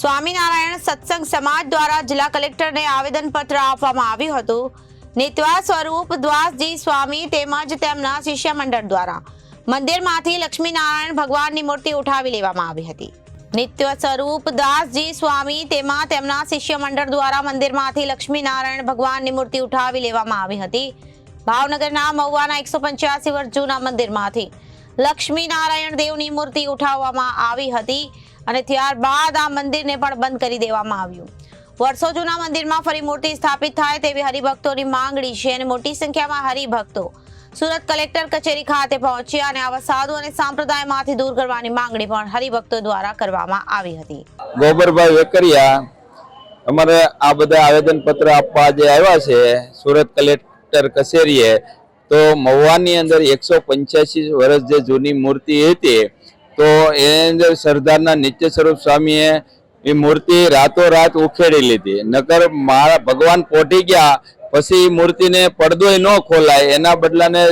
સ્વામિનારાયણ સત્સંગ સમાજ દ્વારા જિલ્લા કલેક્ટરને આવેદનપત્ર આપવામાં આવ્યું હતું. નિત્વા સ્વરૂપ દ્વાસજી સ્વામી તેમજ તેમના શિષ્ય મંડળ દ્વારા મંદિરમાંથી લક્ષ્મીનારાયણ ભગવાનની મૂર્તિ ઉઠાવી લેવામાં આવી હતી. નિત્ય સ્વરૂપ દાસજી સ્વામી તેમાં તેમના શિષ્ય મંડળ દ્વારા મંદિરમાંથી લક્ષ્મીનારાયણ ભગવાનની મૂર્તિ ઉઠાવી લેવામાં આવી હતી. ભાવનગરના મહુવાના એકસો પંચ્યાસી વર્ષ જૂના મંદિરમાંથી લક્ષ્મીનારાયણ દેવની મૂર્તિ ઉઠાવવામાં આવી હતી. અને ત્યારબાદ આ મંદિરને પણ બંધ કરી દેવામાં આવ્યું. વર્ષો જૂના મંદિરમાં ફરી મૂર્તિ સ્થાપિત થાય તેવી હરિભક્તોની માંગણી છે અને મોટી સંખ્યામાં હરિભક્તો સુરત કલેક્ટર કચેરી ખાતે પહોંચ્યા અને આવા સાધુ અને સંપ્રદાયમાંથી દૂર કરવાની માંગણી પણ હરિભક્તો દ્વારા કરવામાં આવી હતી. ગોબરભાઈ વેકરિયા, અમારે આ બધા આવેદન પત્ર આપવા જે આવ્યા છે સુરત કલેક્ટર કચેરીએ, તો મહુવાની અંદર એકસો પંચ્યાસી વર્ષ જે જૂની મૂર્તિ હતી તો એની અંદર સરદારના નિત્ય સ્વરૂપ સ્વામીએ એ મૂર્તિ રાતોરાત ઉખેડી લીધી. નકર મારા ભગવાન પોટી ગયા, પછી મૂર્તિને પડદોય ન ખોલાય, એના બદલાને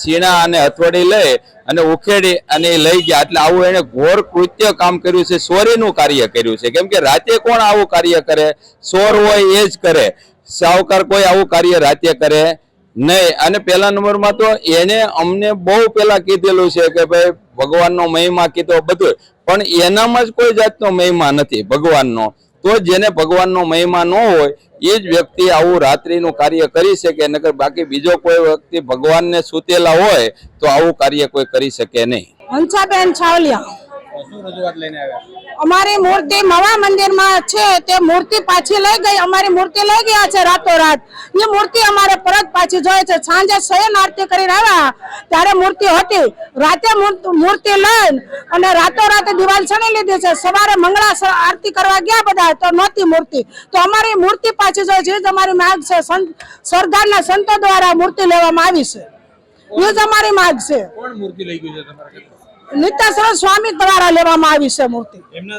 છીણા અને હથવડી લઈ અને ઉખેડી અને લઈ ગયા. એટલે આવું એને ઘોર કૃત્ય કામ કર્યું છે ચોરીનું કાર્ય કર્યું છે. કેમ કે રાતે કોણ આવું કાર્ય કરે? ચોર હોય એ જ કરે. સાવકાર કોઈ આવું કાર્ય રાતે કરે નહીં. અને પહેલા નંબરમાં તો એને અમને બહુ પેલા કીધેલું છે કે ભાઈ ભગવાનનો મહિમા કીધો બધું પણ એનામાં જ કોઈ જાતનો મહિમા નથી ભગવાનનો. તો જેને ભગવાનનો મહિમા ન હોય એ જ વ્યક્તિ આવું રાત્રિનું કાર્ય કરી શકે. નકર બાકી બીજો કોઈ વ્યક્તિ ભગવાનને સૂતેલા હોય તો આવું કાર્ય કોઈ કરી શકે નહીં. હંસાબેન છાવલિયા અમારી મૂર્તિ મવા મંદિરમાં છે, તે મૂર્તિ પાછી લઈ ગઈ, અમારી મૂર્તિ લઈ ગયા છે રાતોરાત. એ મૂર્તિ અમારે પરત પાછી જોઈએ છે. સાંજે શયન આરતી કરીને આવ્યા, ત્યારે મૂર્તિ હતી. રાતે મૂર્તિ- લઈને અને રાતોરાત દિવાલ છણી લીધી છે. સવારે મંગળા આરતી કરવા ગયા બધા, તો નહોતી મૂર્તિ. તો અમારી મૂર્તિ પાછી જોઈએ છે. અમારી માંગ છે. સરદારના સંતો દ્વારા મૂર્તિ લેવામાં આવી છે. એ જ અમારી માગ છે. કોણ મૂર્તિ લઈ ગયું છે તમારા ઘરે? સ્વામી દ્વારા લેવામાં આવી છે મૂર્તિ. એને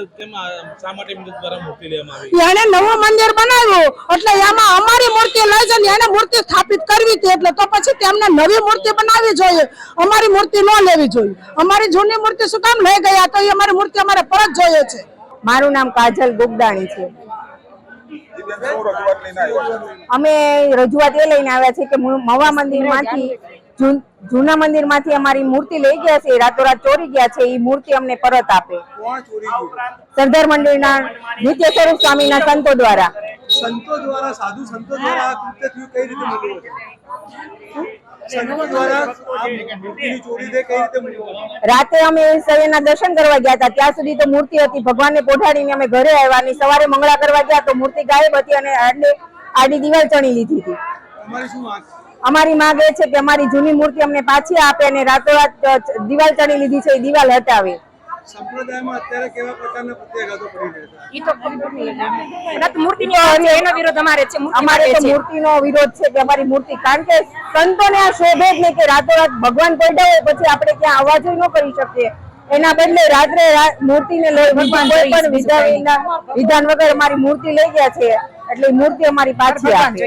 નવું મંદિર બનાવ્યું એટલે એમાં અમારી મૂર્તિ લઈ જઈને એને મૂર્તિ સ્થાપિત કરવી હતી એટલે તો પછી તેમને નવી મૂર્તિ બનાવવી જોઈએ. અમારી મૂર્તિ ન લેવી જોઈએ. અમારી જૂની મૂર્તિ શું કામ લઈ ગયા? તો એ અમારી મૂર્તિ અમારે પરત જોઈએ છે. મારું નામ કાજલ ગુગદાણી છે. અમે રજૂઆત એ લઈને આવ્યા છે કે મવા મંદિર મંદિરમાંથી જૂન- મંદિરમાંથી અમારી મૂર્તિ લઈ ગયા છે રાતોરાત ચોરી ગયા છે એ મૂર્તિ અમને પરત આપે. સરદાર મંદિરના નિત્ય સ્વરૂપ સ્વામીના સંતો દ્વારા. સંતો દ્વારા સાધુ સંતો દ્વારા કૃત્ય થયું કઈ રીતે સંતો દ્વારા અમે સૈયદના દર્શન કરવા ગયા હતા. ત્યાં સુધી તો મૂર્તિ હતી. ભગવાનને પોઢાડીને અમે ઘરે આવ્યા સવારે મંગળા કરવા ગયા તો મૂર્તિ ગાયબ હતી અને આડે આડી દિવાલ ચણી લીધી હતી. તમારી શું છે? અમારી માંગ એ છે કે અમારી જૂની મૂર્તિ અમને પાછી આપે અને રાતોરાત દિવાલ ચડી લીધી છે એ દિવાલ હટાવે. સંપ્રદાયમાં અત્યારે કેવા પ્રકારના પ્રત્યાઘાતો પડી રહ્યા છે? અમારે તો મૂર્તિનો વિરોધ છે કે અમારી મૂર્તિ કારણ કે સંતોને આ શોભે જ નહીં કે રાતોરાત ભગવાન પડ્યા હોય પછી આપણે ક્યાં અવાજ ન કરી શકીએ. એના બદલે રાત્રે મૂર્તિ મૂર્તિને લઈ ભગવાન કોઈ પણ વિધાન વિધાન વગર અમારી મૂર્તિ લઈ ગયા છે એટલે મૂર્તિ અમારી પાછી આપે.